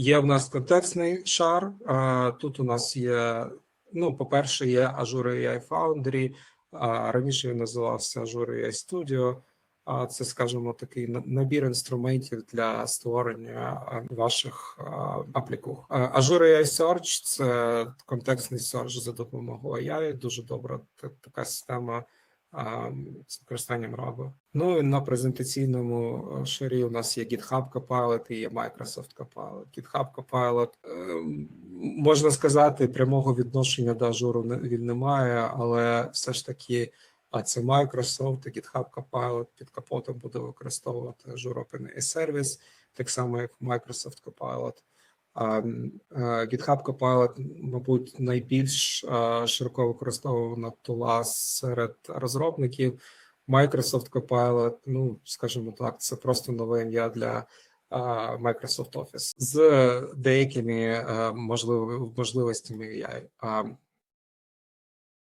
Є в нас контекстний шар. Тут у нас є, ну, по-перше, є Azure AI Foundry, раніше він називався Azure AI Studio. Це, скажімо, такий набір інструментів для створення ваших аплікух. Azure AI Search – це контекстний search за допомогою AI. Дуже добра така система з використанням RAG. Ну і на презентаційному е, шарі у нас є GitHub Copilot і є Microsoft Copilot. GitHub Copilot, е, можна сказати, прямого відношення до не- він не має, але все ж таки а це Microsoft і GitHub Copilot під капотом буде використовувати Azure OpenAI Service, так само як Microsoft Copilot. Е, GitHub Copilot, мабуть, найбільш е, широко використовувана тула серед розробників. Microsoft Copilot, ну скажімо так, це просто нове ім'я для а, Microsoft Office з деякими е, можливо- можливостями AI.